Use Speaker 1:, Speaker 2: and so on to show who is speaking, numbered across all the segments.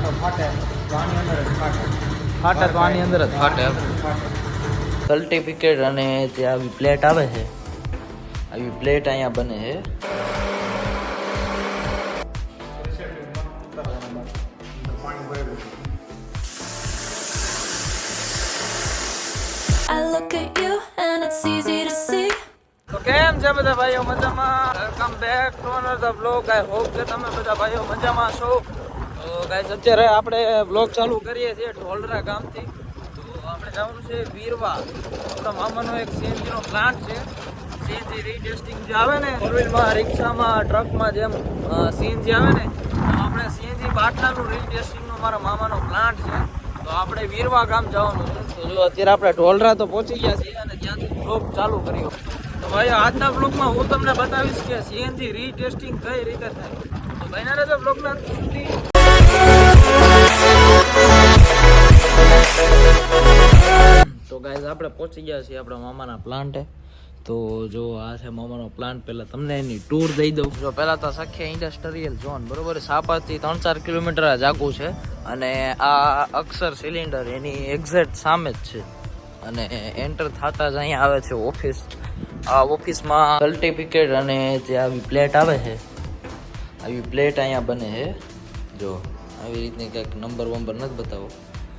Speaker 1: બાટલો ફાટે તો આની અંદર જ ફાટે
Speaker 2: ફાટે તો આની અંદર જ ફાટે એમ.
Speaker 1: ફાટે
Speaker 2: સર્ટિફિકેટ અને જે આવી પ્લેટ આવે છે આવી પ્લેટ અહીંયા બને છે
Speaker 1: પાણી ભરેલું છે
Speaker 3: I look at you and it's easy to see.
Speaker 2: તો કેમ છે બધા ભાઈઓ મજામાં welcome back to another blog I hope કે તમે બધા ભાઈઓ મજામાં છો તો ગાઈસ અત્યારે આપણે બ્લોગ ચાલુ કરીએ છીએ ઢોલરા ગામથી. તો આપણે જવાનું છે વીરવા. આપણા મામાનો એક સીએનજીનો પ્લાન્ટ છે. સીએનજી રીટેસ્ટિંગ જે આવે ને ફોરવ્હીલમાં રિક્ષામાં ટ્રકમાં જેમ સીએનજી આવે ને આપણે સીએનજી બાટલાનું રીટેસ્ટિંગનો મારા મામાનો પ્લાન્ટ છે. તો આપણે વીરવા ગામ જવાનું છે. તો જો અત્યારે આપણે ઢોલરા તો પહોંચી ગયા છીએ અને ત્યાંથી બ્લોગ ચાલુ કર્યો. તો ભાઈ, આજના બ્લોગમાં હું તમને બતાવીશ કે સીએનજી રીટેસ્ટિંગ કઈ રીતે થાય. તો ભાઈના બ્લોગના સુધી તો ગાઈઝ આપણે પહોંચી ગયા છીએ આપણા મામાના પ્લાન્ટે તો જો આ છે મામાનો પ્લાન્ટ પહેલા તમને એની ટૂર દઈ દઉં. જો પહેલા તો સખ્યા ઇન્ડસ્ટ્રીયલ ઝોન બરોબર? સાપાથી ત્રણ ચાર કિલોમીટર જ આગું છે અને આ અક્ષર સિલિન્ડર એની એક્ઝેક્ટ સામે જ છે. અને એન્ટર થતા જ અહીંયા આવે છે ઓફિસ આ ઓફિસમાં સર્ટિફિકેટ અને જે આવી પ્લેટ આવે છે, આવી પ્લેટ અહીંયા બને છે. જો, આવી રીતની કંઈક નંબર વંબર નથી બતાવો.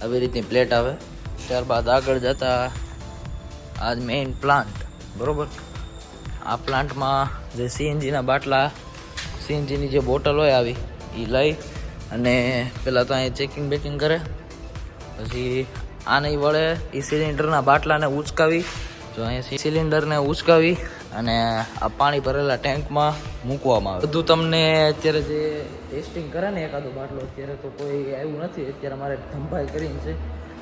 Speaker 2: આવી રીતની પ્લેટ આવે. ત્યારબાદ આગળ જતા આજ મેઇન પ્લાન્ટ બરાબર? આ પ્લાન્ટમાં જે સીએનજીના બાટલા સીએનજીની જે બોટલ હોય આવી એ લઈ અને પહેલાં તો અહીં ચેકિંગ બેકિંગ કરે. પછી આ નહીં વળે એ સિલિન્ડરના બાટલાને ઉચકાવી. જો અહીંયા સિલિન્ડરને ઉચકાવી અને આ પાણી ભરેલા ટેન્કમાં મૂકવામાં આવે. બધું તમને અત્યારે જે ટેસ્ટિંગ કરે ને એકાદો બાટલો અત્યારે તો કોઈ આવ્યું નથી. અત્યારે મારે ધંભાઈ કરીને છે.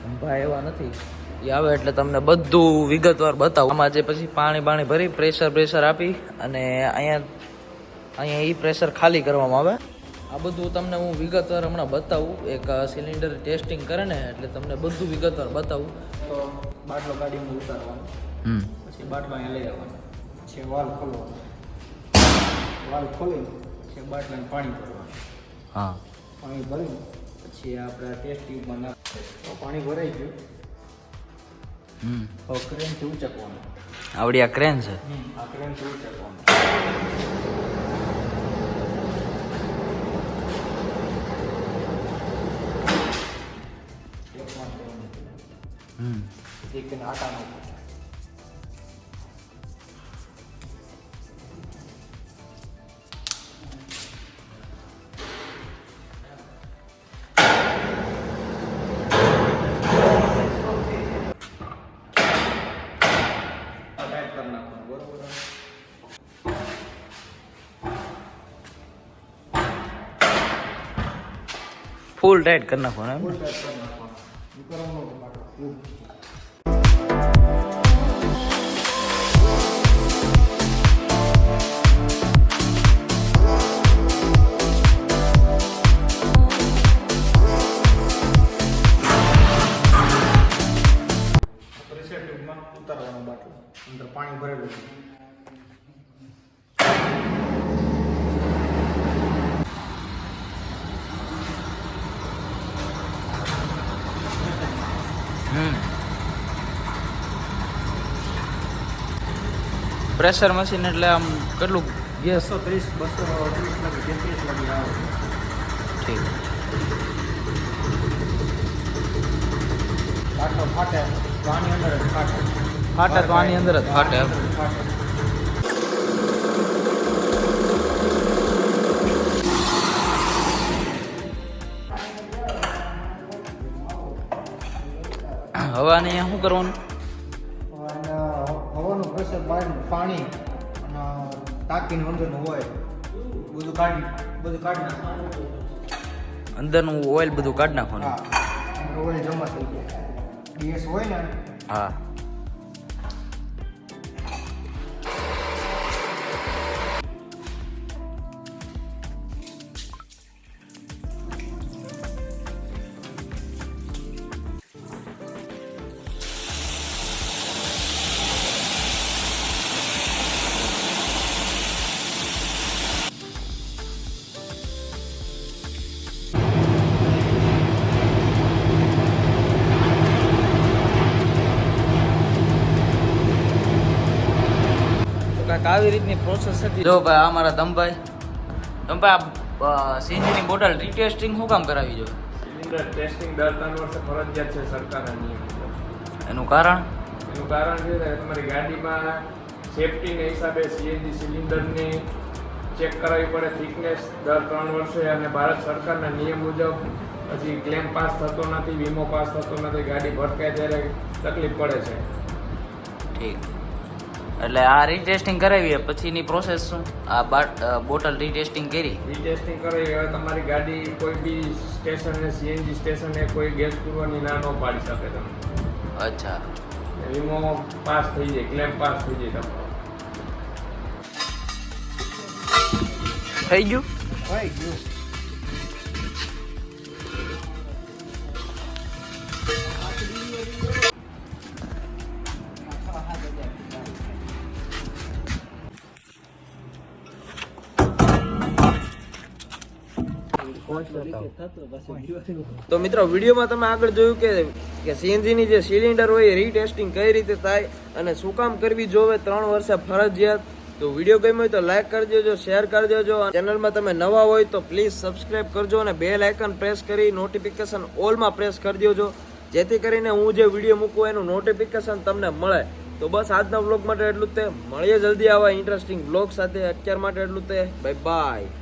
Speaker 2: ધંભાઈ એવા નથી. એ આવે એટલે તમને બધું વિગતવાર બતાવું. આમાં જે પછી પાણી પાણી ભરી પ્રેશર પ્રેશર આપી અને અહીંયા અહીંયા એ પ્રેશર ખાલી કરવામાં આવે. આ બધું તમને હું વિગતવાર હમણાં બતાવું. એક સિલિન્ડર ટેસ્ટિંગ કરે ને એટલે તમને બધું વિગતવાર બતાવું.
Speaker 1: તો બાટલો ગાડીમાં ઉતારવાનો. પછી બાટલો અહીંયા લઈ આવવાનો. પછી વાલ ખોલવાનો વાલ ખોલી પછી બાટલાને પાણી ભરવાનું.
Speaker 2: હા.
Speaker 1: પાણી ભરીને પછી આપણે ટેસ્ટ ટ્યુબમાં નાખીએ. તો પાણી ભરાઈ ગયું.
Speaker 2: હમ.
Speaker 1: ક્રેનથી ઉચકવાનું.
Speaker 2: આવડી આ ક્રેન છે?
Speaker 1: આ ક્રેનથી ઉચકવાનું. એક
Speaker 2: હમ.
Speaker 1: એક દિન આટા નાખો
Speaker 2: ફૂલ ટાઈટ કરી નાખવાનો
Speaker 1: ઉતારવાનો અંદર પાણી ભરેલું છે.
Speaker 2: પ્રેશર મશીન એટલે આમ કેટલું?
Speaker 1: બસો ત્રીસ બસો ત્રીસ લગી. તેત્રીસ લગી આવે
Speaker 2: ઠીક
Speaker 1: ફાટે તો આની અંદર જ ફાટે.
Speaker 2: ફાટે તો આની અંદર જ ફાટે. હવાને અહીંયા શું કરવાનું?
Speaker 1: હવાનું પ્રેશર પાણી અને ટાંકીનું અંદરનું હોય બધું કાઢી બધું કાઢી નાખવાનું.
Speaker 2: અંદરનું ઓઇલ બધું કાઢી નાખવાનું?
Speaker 1: ઓઇલ જમા થઈ જાય ગેસ હોય ને
Speaker 2: હા. આવી રીતની પ્રોસેસ હતી. જો ભાઈ અમારા મારા દમભાઈ દમભાઈ આ સીએનજીની બોટલ રીટેસ્ટિંગ શું કામ કરાવી જોઈએ
Speaker 4: સિલિન્ડર ટેસ્ટિંગ દર ત્રણ વર્ષે ફરજિયાત છે સરકારના નિયમ
Speaker 2: એનું કારણ?
Speaker 4: એનું કારણ છે કે તમારી ગાડીમાં સેફટીને હિસાબે સીએનજી સિલિન્ડરની ચેક કરાવવી પડે થિકનેસ દર ત્રણ વર્ષે અને ભારત સરકારના નિયમ મુજબ પછી ક્લેમ પાસ થતો નથી વીમો પાસ થતો નથી ગાડી ભટકાય ત્યારે તકલીફ પડે છે.
Speaker 2: ઠીક. એટલે આ રીટેસ્ટિંગ કરાવી પછીની પ્રોસેસ શું? આ બાટ બોટલ રીટેસ્ટિંગ કરી.
Speaker 4: રીટેસ્ટિંગ કરાવી હવે તમારી ગાડી કોઈ બી સ્ટેશને સીએનજી સ્ટેશને કોઈ ગેસ પૂરવાની ના ન પાડી શકે તમે
Speaker 2: અચ્છા.
Speaker 4: વીમો પાસ થઈ જાય ક્લેમ પાસ થઈ જાય તમારો.
Speaker 2: થઈ ગયું?
Speaker 1: થઈ ગયું.
Speaker 2: તો મિત્રો, વિડીયોમાં તમે આગળ જોયું કે કે સીએનજીની જે સિલિન્ડર હોય એ રીટેસ્ટિંગ કઈ રીતે થાય અને શું કામ કરવી જોવે ત્રણ વર્ષે ફરજિયાત. તો વીડિયો ગમ્યો હોય તો લાઈક કરી દેજો શેર કરજો જો ચેનલમાં તમે નવા હોય તો પ્લીઝ સબસ્ક્રાઇબ કરજો અને બેલ આઇકન પ્રેસ કરી નોટિફિકેશન ઓલમાં પ્રેસ કરી દેજો. જેથી કરીને હું જે વીડિયો મૂકું એનું નોટિફિકેશન તમને મળે. તો બસ આજના વ્લોગ માટે એટલું જ તે. મળીએ જલ્દી આવા ઇન્ટરેસ્ટિંગ બ્લોગ સાથે. અત્યાર માટે એટલું તે. Bye bye